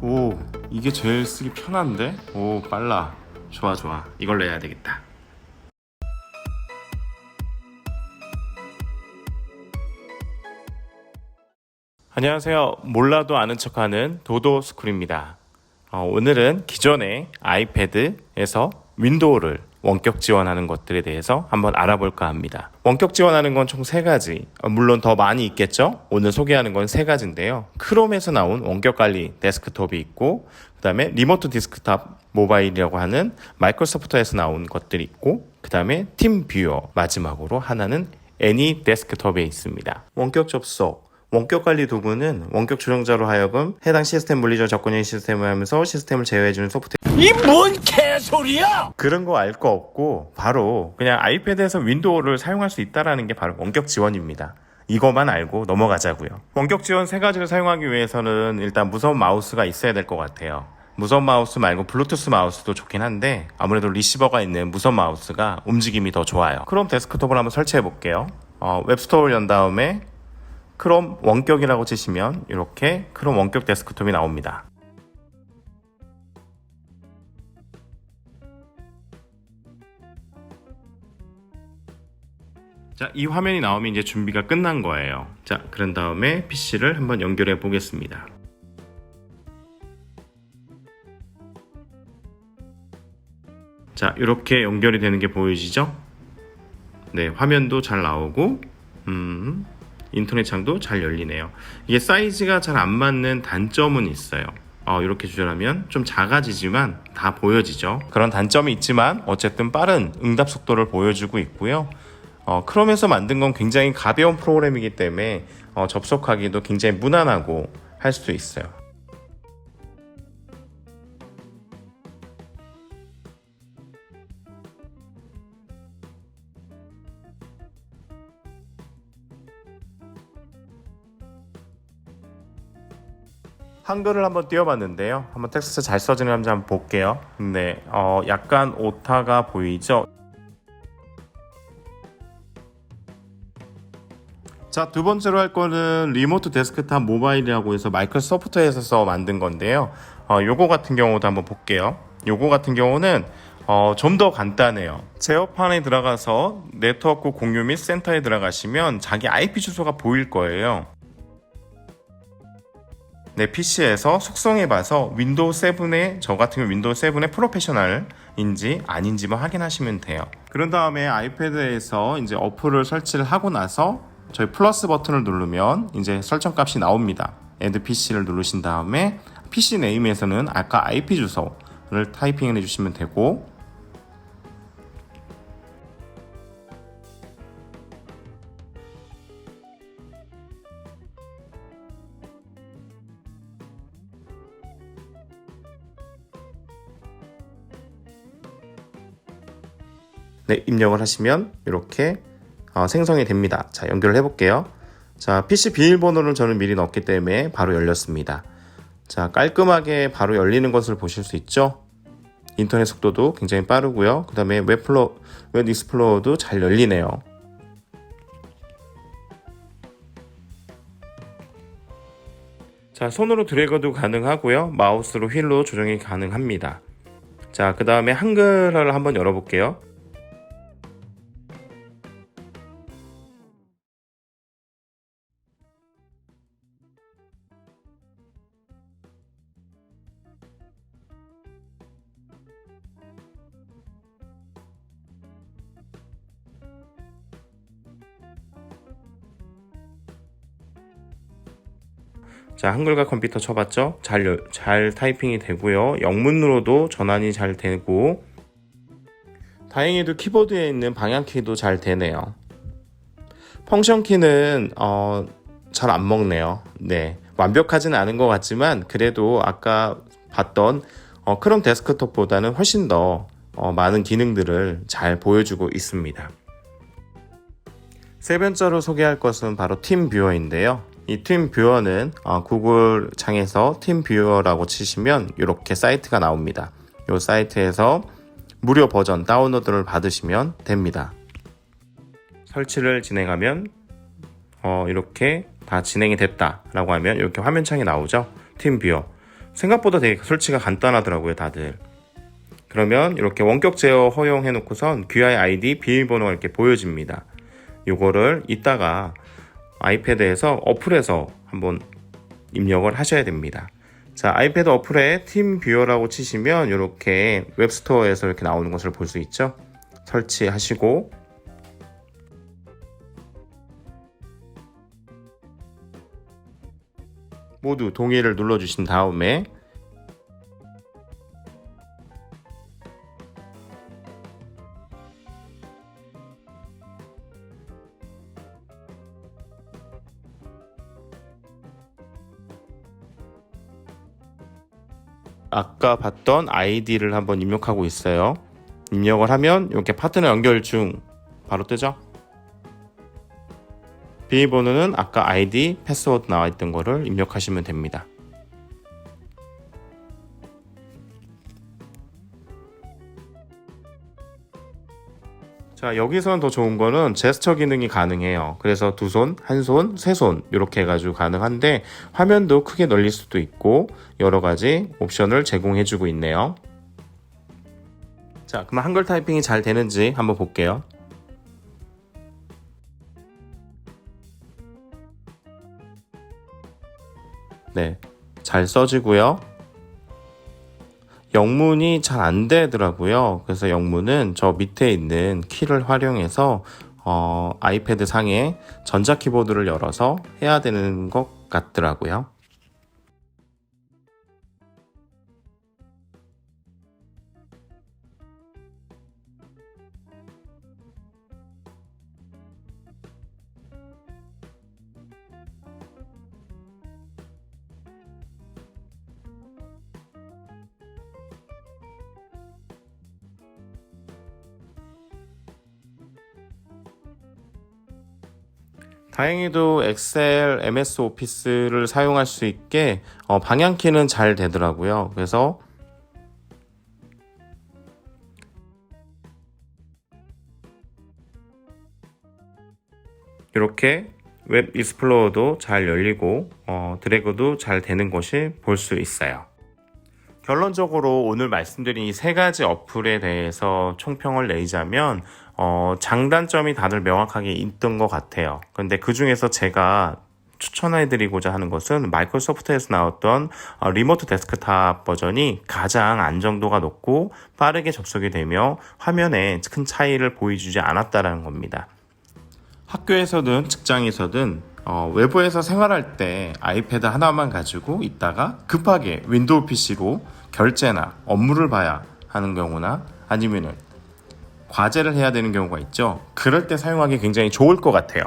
오 이게 제일 쓰기 편한데? 오 빨라. 좋아 좋아. 이걸로 해야 되겠다. 안녕하세요. 몰라도 아는 척하는 도도스쿨입니다. 어, 오늘은 기존의 아이패드에서 윈도우를 원격 지원하는 것들에 대해서 한번 알아볼까 합니다. 원격 지원하는 건 총 세 가지. 어, 물론 더 많이 있겠죠? 오늘 소개하는 건 세 가지인데요. 크롬에서 나온 원격 관리 데스크톱이 있고, 그 다음에 리모트 디스크탑 모바일이라고 하는 마이크로소프트에서 나온 것들이 있고, 그 다음에 팀 뷰어 마지막으로 하나는 애니 데스크톱에 있습니다. 원격 접속. 원격 관리 도구는 원격 조정자로 하여금 해당 시스템 물리적 접근형 시스템을 하면서 시스템을 제어해주는 소프트 이 뭔 개소리야! 그런 거 알 거 없고 바로 그냥 아이패드에서 윈도우를 사용할 수 있다라는 게 바로 원격 지원입니다. 이거만 알고 넘어가자고요. 원격 지원 세 가지를 사용하기 위해서는 일단 무선 마우스가 있어야 될 것 같아요. 무선 마우스 말고 블루투스 마우스도 좋긴 한데 아무래도 리시버가 있는 무선 마우스가 움직임이 더 좋아요. 크롬 데스크톱을 한번 설치해 볼게요. 어, 웹스토어를 연 다음에 크롬 원격이라고 치시면 이렇게 크롬 원격 데스크톱이 나옵니다. 자, 이 화면이 나오면 이제 준비가 끝난 거예요. 자, 그런 다음에 PC를 한번 연결해 보겠습니다. 자, 이렇게 연결이 되는 게 보이시죠? 네, 화면도 잘 나오고, 음, 인터넷 창도 잘 열리네요. 이게 사이즈가 잘 안 맞는 단점은 있어요. 어, 이렇게 조절하면 좀 작아지지만 다 보여지죠. 그런 단점이 있지만 어쨌든 빠른 응답 속도를 보여주고 있고요. 어, 크롬에서 만든 건 굉장히 가벼운 프로그램이기 때문에 어, 접속하기도 굉장히 무난하고 할 수도 있어요. 한글을 한번 띄워봤는데요. 한번 텍스트 잘 써지는지 한번 볼게요. 네, 어, 약간 오타가 보이죠? 자, 두 번째로 할 거는 리모트 데스크탑 모바일이라고 해서 마이크로소프트에서 만든 건데요. 어, 요거 같은 경우도 한번 볼게요. 요거 같은 경우는 어, 좀 더 간단해요. 제어판에 들어가서 네트워크 공유 및 센터에 들어가시면 자기 IP 주소가 보일 거예요. 내 PC에서 속성해봐서 윈도우 7의 저 같은 경우 윈도우 7의 프로페셔널인지 아닌지만 확인하시면 돼요. 그런 다음에 아이패드에서 이제 어플을 설치를 하고 나서 저희 플러스 버튼을 누르면 이제 설정 값이 나옵니다. Add PC를 누르신 다음에 PC 네임에서는 아까 IP 주소를 타이핑을 해주시면 되고 네, 입력을 하시면 이렇게 어, 생성이 됩니다. 자, 연결을 해볼게요. 자, PC 비밀번호를 저는 미리 넣었기 때문에 바로 열렸습니다. 자, 깔끔하게 바로 열리는 것을 보실 수 있죠? 인터넷 속도도 굉장히 빠르고요. 그 다음에 웹플로, 웹 익스플로어도 잘 열리네요. 자, 손으로 드래그도 가능하고요. 마우스로 휠로 조정이 가능합니다. 자, 그 다음에 한글화를 한번 열어볼게요. 자, 한글과 컴퓨터 쳐봤죠? 잘, 열- 잘 타이핑이 되고요. 영문으로도 전환이 잘 되고, 다행히도 키보드에 있는 방향키도 잘 되네요. 펑션 키는, 어, 잘 안 먹네요. 네. 완벽하진 않은 것 같지만, 그래도 아까 봤던, 어, 크롬 데스크톱보다는 훨씬 더, 어, 많은 기능들을 잘 보여주고 있습니다. 세 번째로 소개할 것은 바로 팀 뷰어인데요. 이 팀 뷰어는 어, 구글 창에서 팀 뷰어라고 치시면 이렇게 사이트가 나옵니다. 이 사이트에서 무료 버전 다운로드를 받으시면 됩니다. 설치를 진행하면 어, 이렇게 다 진행이 됐다라고 하면 이렇게 화면창이 나오죠. 팀 뷰어. 생각보다 되게 설치가 간단하더라고요, 다들. 그러면 이렇게 원격 제어 허용해 놓고선 QI 아이디 비밀번호가 이렇게 보여집니다. 요거를 이따가 아이패드에서 어플에서 한번 입력을 하셔야 됩니다. 자, 아이패드 어플에 팀 뷰어라고 치시면 이렇게 웹스토어에서 이렇게 나오는 것을 볼 수 있죠. 설치하시고 모두 동의를 눌러주신 다음에 아까 봤던 아이디를 한번 입력하고 있어요. 입력을 하면 이렇게 파트너 연결 중 바로 뜨죠. 비밀번호는 아까 아이디, 패스워드 나와 있던 거를 입력하시면 됩니다. 자, 여기서는 더 좋은 거는 제스처 기능이 가능해요. 그래서 두 손, 한 손, 세 손, 이렇게 해가지고 가능한데, 화면도 크게 늘릴 수도 있고, 여러 가지 옵션을 제공해주고 있네요. 자, 그럼 한글 타이핑이 잘 되는지 한번 볼게요. 네, 잘 써지고요. 영문이 잘 안 되더라고요. 그래서 영문은 저 밑에 있는 키를 활용해서 어, 아이패드 상에 전자 키보드를 열어서 해야 되는 것 같더라고요. 다행히도 엑셀, MS 오피스를 사용할 수 있게 어, 방향키는 잘 되더라고요. 그래서 이렇게 웹 익스플로어도 잘 열리고 어, 드래그도 잘 되는 것이 볼 수 있어요. 결론적으로 오늘 말씀드린 이 세 가지 어플에 대해서 총평을 내자면 어, 장단점이 다들 명확하게 있던 것 같아요. 근데 그 중에서 제가 추천해드리고자 하는 것은 마이크로소프트에서 나왔던 어, 리모트 데스크탑 버전이 가장 안정도가 높고 빠르게 접속이 되며 화면에 큰 차이를 보여주지 않았다라는 겁니다. 학교에서든 직장에서든 어, 외부에서 생활할 때 아이패드 하나만 가지고 있다가 급하게 윈도우 PC로 결제나 업무를 봐야 하는 경우나 아니면은 과제를 해야 되는 경우가 있죠. 그럴 때 사용하기 굉장히 좋을 것 같아요.